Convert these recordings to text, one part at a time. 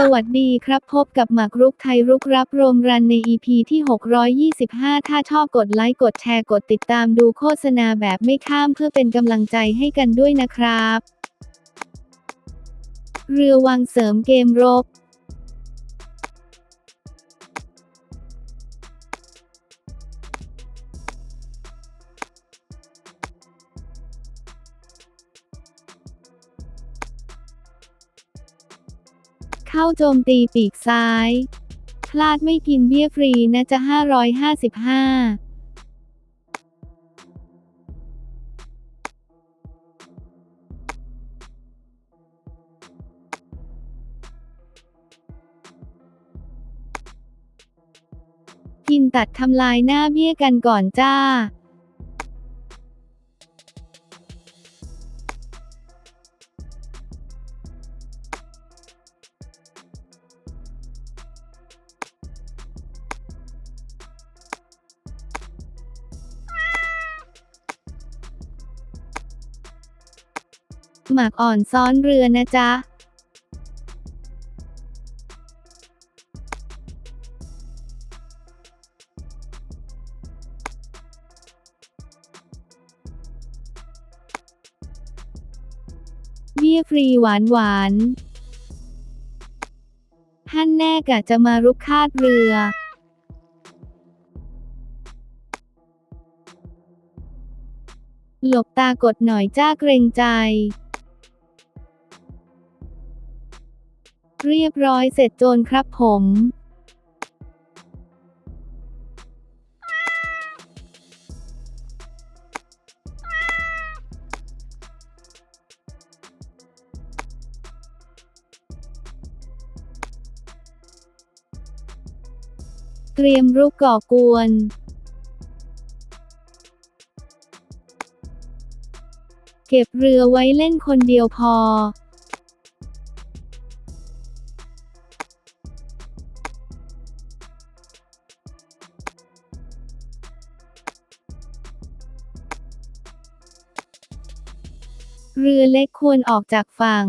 สวัสดีครับพบกับหมากรุกไทยรุกรับโรมรันใน EP ที่ 625 ถ้าชอบกดไลค์กดแชร์กดติดตามดูโฆษณาแบบไม่ข้ามเพื่อเป็นกำลังใจให้กันด้วยนะครับ เรือวางเสริมเกมรบาโจมตีปีกซ้าย พลาดไม่กินเบี้ยฟรีนะจะ555กินตัดทำลายหน้าเบี้ยกันก่อนจ้า หมากอ่อนซ้อนเรือนะจ๊ะเบี้ยฟรีหวานหวานท่านแน่กะจะมารุกคาดเรือหลบตากดหน่อยจ้าเกรงใจ เรียบร้อยเสร็จโจรครับผมเตรียมรุกก่อกวน เก็บเรือไว้เล่นคนเดียวพอ เรือเล็กควรออกจากฝั่ง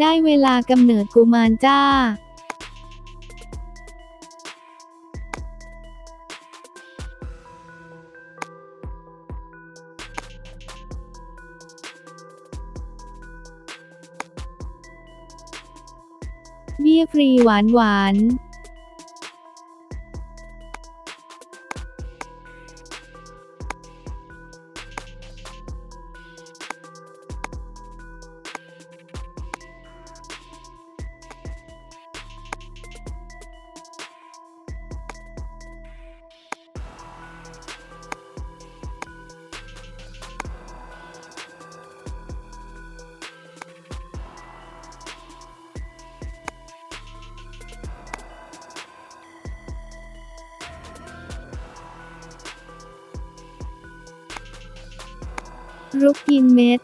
ได้เวลากำเนิดกุมารจ้า เยี่ยฟรีหวานหวาน รุกกินเม็ด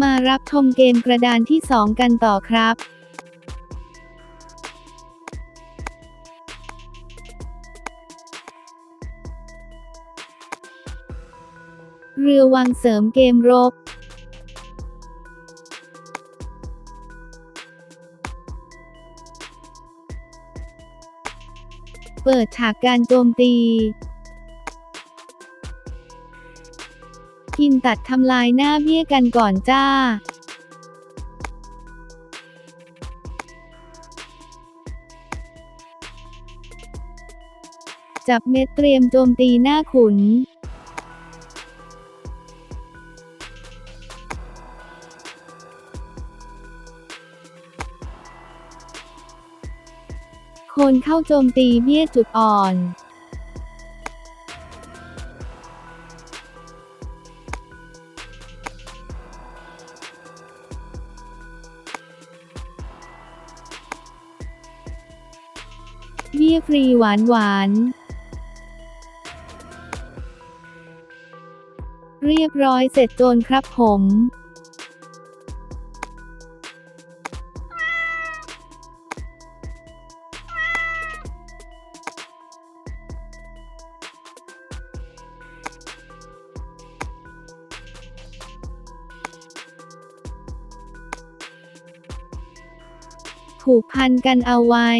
มารับชมเกมกระดานที่ 2 กันต่อครับเรือวางเสริมเกมรบ เปิดฉากการโจมตีินตัดทำลายหน้าเบี้ยกันก่อนจ้าจับเม็ดเตรียมโจมตีหน้าขุน คนเข้าโจมตีเบี้ยจุดอ่อน เบี้ยฟรีหวานหวานเรียบร้อยเสร็จโจนครับผม ผูกพันกันเอาไว้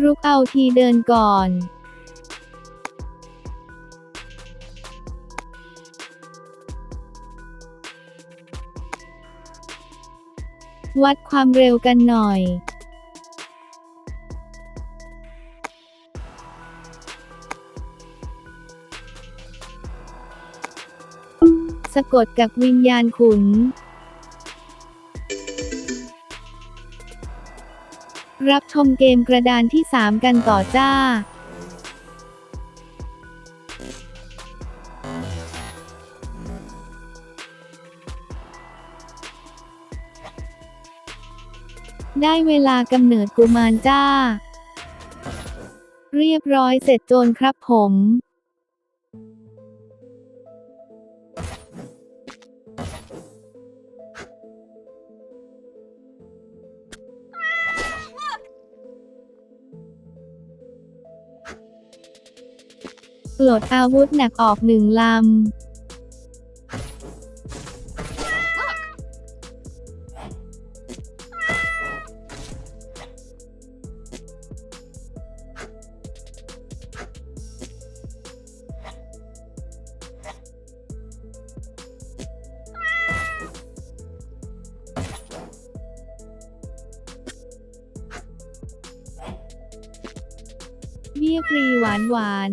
รุกเอาทีเดินก่อนวัดความเร็วกันหน่อย สะกดกับวิญญาณขุน รับชมเกมกระดานที่ 3 กันต่อจ้าได้เวลากำเนิดกุมารจ้า เรียบร้อยเสร็จโจนครับผม ปลดอาวุธหนักออกหนึ่งลำเบี้ยฟรีหวานหวาน